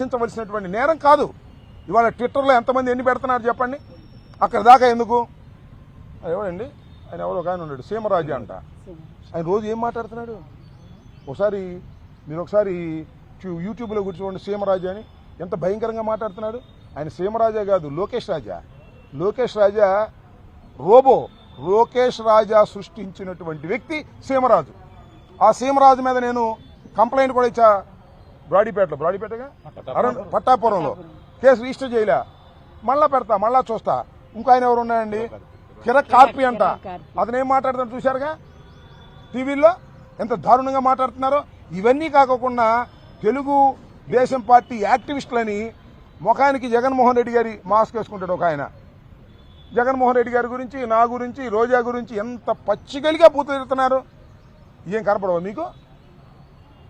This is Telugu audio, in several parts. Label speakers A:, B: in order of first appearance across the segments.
A: శిక్షించవలసినటువంటి నేరం కాదు. ఇవాళ ట్విట్టర్లో ఎంతమంది ఎన్ని పెడుతున్నారు చెప్పండి? అక్కడ దాకా ఎందుకు? ఎవరండి ఆయన ఎవరో ఒక ఆయన ఉన్నాడు సీమరాజు అంట. ఆయన రోజు ఏం మాట్లాడుతున్నాడు? ఒకసారి మీరు ఒకసారి యూట్యూబ్లో కూర్చోండి సీమరాజు అని. ఎంత భయంకరంగా మాట్లాడుతున్నాడు? ఆయన సీమరాజా కాదు లోకేష్ రాజా. లోకేష్ రాజా రోబో. లోకేష్ రాజా సృష్టించినటువంటి వ్యక్తి సీమరాజు. ఆ సీమరాజు మీద నేను కంప్లైంట్ కూడా ఇచ్చా. బ్రాడీపేటలో బ్రాడీపేటగా? అరుణ్ పట్టాపురంలో. కేసు రిజిస్టర్ చేయలే. మళ్ళా పెడతా మళ్ళా చూస్తా. ఇంకో ఆయన ఎవరు ఉన్నాయండి కిరక్ కార్పి అంట. అతను ఏం మాట్లాడుతాడు చూశారుగా? టీవీల్లో ఎంత దారుణంగా మాట్లాడుతున్నారో. ఇవన్నీ కాకుండా తెలుగు దేశం పార్టీ యాక్టివిస్టులని ముఖానికి జగన్మోహన్ రెడ్డి గారి మాస్క్ వేసుకుంటాడు ఒక ఆయన. జగన్మోహన్ రెడ్డి గారి గురించి నా గురించి రోజా గురించి ఎంత పచ్చిగలిగా పూతుతున్నారు ఏం కనపడవా మీకు?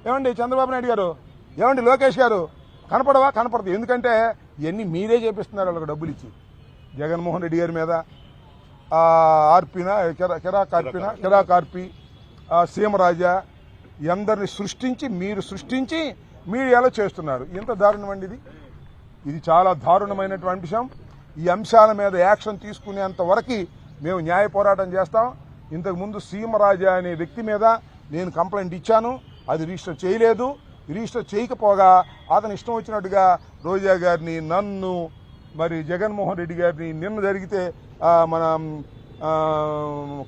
A: ఏమండి చంద్రబాబు నాయుడు గారు? ఏమండి లోకేష్ గారు? కనపడవా? కనపడదు. ఎందుకంటే ఇవన్నీ మీరే చేపిస్తున్నారు వాళ్ళకి డబ్బులు ఇచ్చి. జగన్మోహన్ రెడ్డి గారి మీద ఆర్పిన కెరా కెరా కార్పిన కెరా కార్పి ఆ, సీమరాజా అందరిని సృష్టించి మీరు సృష్టించి మీడియాలో చేస్తున్నారు. ఎంత దారుణం అండి ఇది. ఇది చాలా దారుణమైనటువంటి అంశం. ఈ అంశాల మీద యాక్షన్ తీసుకునేంత వరకు మేము న్యాయ పోరాటం చేస్తాం. ఇంతకు ముందు సీమరాజా అనే వ్యక్తి మీద నేను కంప్లైంట్ ఇచ్చాను. అది రిజిస్టర్ చేయలేదు. రిజిస్టర్ చేయకపోగా అతను ఇష్టం వచ్చినట్టుగా రోజా గారిని నన్ను మరి జగన్మోహన్ రెడ్డి గారిని నిన్న జరిగితే మన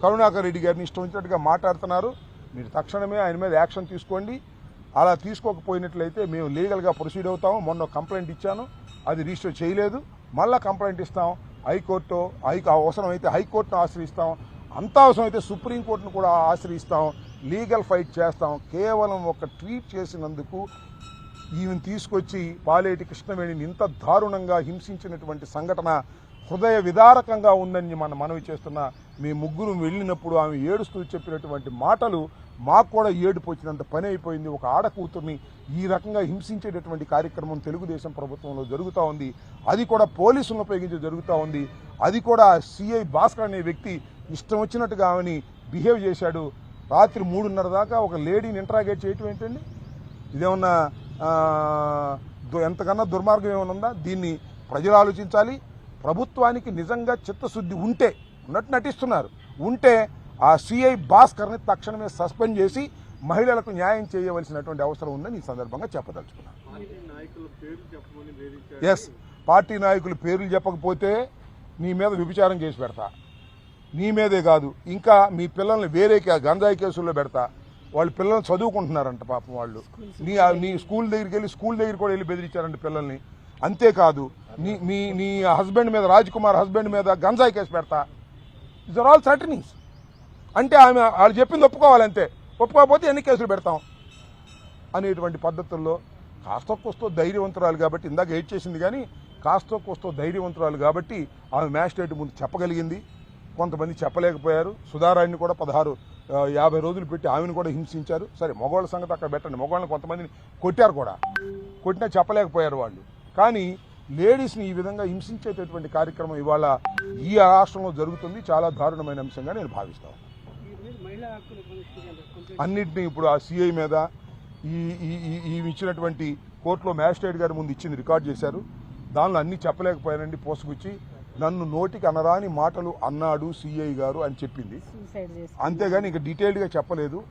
A: కరుణాకర్ రెడ్డి గారిని ఇష్టం వచ్చినట్టుగా మాట్లాడుతున్నారు. మీరు తక్షణమే ఆయన మీద యాక్షన్ తీసుకోండి. అలా తీసుకోకపోయినట్లయితే మేము లీగల్గా ప్రొసీడ్ అవుతాము. మొన్న కంప్లైంట్ ఇచ్చాను. అది రిజిస్టర్ చేయలేదు. మళ్ళీ కంప్లైంట్ ఇస్తాం. హైకోర్టు హై అవసరమైతే హైకోర్టును ఆశ్రయిస్తాం. అంత అవసరమైతే సుప్రీంకోర్టును కూడా ఆశ్రయిస్తాం. లీగల్ ఫైట్ చేస్తాం. కేవలం ఒక ట్వీట్ చేసినందుకు ఈమెను తీసుకొచ్చి పాలేటి కృష్ణవేణిని ఇంత దారుణంగా హింసించినటువంటి సంఘటన హృదయ విదారకంగా ఉందని మనం మనవి చేస్తున్న మీ ముగ్గురు వెళ్ళినప్పుడు ఆమె ఏడుస్తూ చెప్పినటువంటి మాటలు మాకు కూడా ఏడుపు వచ్చినంత పని అయిపోయింది. ఒక ఆడకూతుర్ని ఈ రకంగా హింసించేటటువంటి కార్యక్రమం తెలుగుదేశం ప్రభుత్వంలో జరుగుతూ ఉంది. అది కూడా పోలీసులను ఉపయోగించి జరుగుతూ ఉంది. అది కూడా సిఐ భాస్కర్ అనే వ్యక్తి ఇష్టం వచ్చినట్టుగా ఆమెని బిహేవ్ చేశాడు. రాత్రి మూడున్నర దాకా ఒక లేడీని ఇంటరాగేట్ చేయటం ఏంటండి? ఇదేమన్నా ఎంతకన్నా దుర్మార్గం ఏమైనా ఉందా? దీన్ని ప్రజలు ఆలోచించాలి. ప్రభుత్వానికి నిజంగా చిత్తశుద్ధి ఉంటే ఉన్నట్టు నటిస్తున్నారు. ఉంటే ఆ సిఐ భాస్కర్ని తక్షణమే సస్పెండ్ చేసి మహిళలకు న్యాయం చేయవలసినటువంటి అవసరం ఉందని ఈ సందర్భంగా చెప్పదలుచుకున్నాను. ఎస్ పార్టీ నాయకులు పేర్లు చెప్పకపోతే నీ మీద విభిచారం చేసి పెడతా. నీ మీదే కాదు. ఇంకా మీ పిల్లల్ని వేరే గంజాయి కేసుల్లో పెడతా. వాళ్ళ పిల్లల్ని చదువుకుంటున్నారంట పాపం వాళ్ళు. నీ నీ స్కూల్ దగ్గరికి వెళ్ళి స్కూల్ దగ్గర కూడా వెళ్ళి బెదిరించారంట పిల్లల్ని. అంతేకాదు నీ మీ నీ హస్బెండ్ మీద రాజ్ కుమార్ హస్బెండ్ మీద గంజాయి కేసు పెడతా. ఇస్ ఆర్ ఆల్ సర్టనింగ్స్ అంటే ఆమె వాళ్ళు చెప్పింది ఒప్పుకోవాలంతే ఒప్పుకోకపోతే ఎన్ని కేసులు పెడతాం? అనేటువంటి పద్ధతుల్లో కాస్త కోస్తో ధైర్యవంతురాలు కాబట్టి ఇందాక ఎయిట్ చేసింది కానీ కాస్త కోస్తో ధైర్యవంతురాలు కాబట్టి ఆమె మ్యాజిస్ట్రేట్ ముందు చెప్పగలిగింది. కొంతమంది చెప్పలేకపోయారు. సుధారాణిని కూడా పదహారు యాభై రోజులు పెట్టి ఆమెను కూడా హింసించారు. సరే మగవాళ్ళ సంగతి అక్కడ పెట్టండి. మగవాళ్ళని కొంతమందిని కొట్టారు కూడా. కొట్టినా చెప్పలేకపోయారు వాళ్ళు. కానీ లేడీస్ని ఈ విధంగా హింసించేటటువంటి కార్యక్రమం ఇవాళ ఈ రాష్ట్రంలో జరుగుతుంది. చాలా దారుణమైన అంశంగా నేను భావిస్తాను అన్నింటినీ ఇప్పుడు ఆ సిఐ మీద ఈ ఈ ఇచ్చినటువంటి కోర్టులో మ్యాజిస్ట్రేట్ గారి ముందు ఇచ్చింది రికార్డ్ చేశారు. దానిలో అన్నీ చెప్పలేకపోయానండి పోసుకొచ్చి. నన్ను నోటికి అనరాని మాటలు అన్నాడు సిఐ గారు అని చెప్పింది. అంతేగాని ఇక డీటెయిల్డ్గా చెప్పలేదు.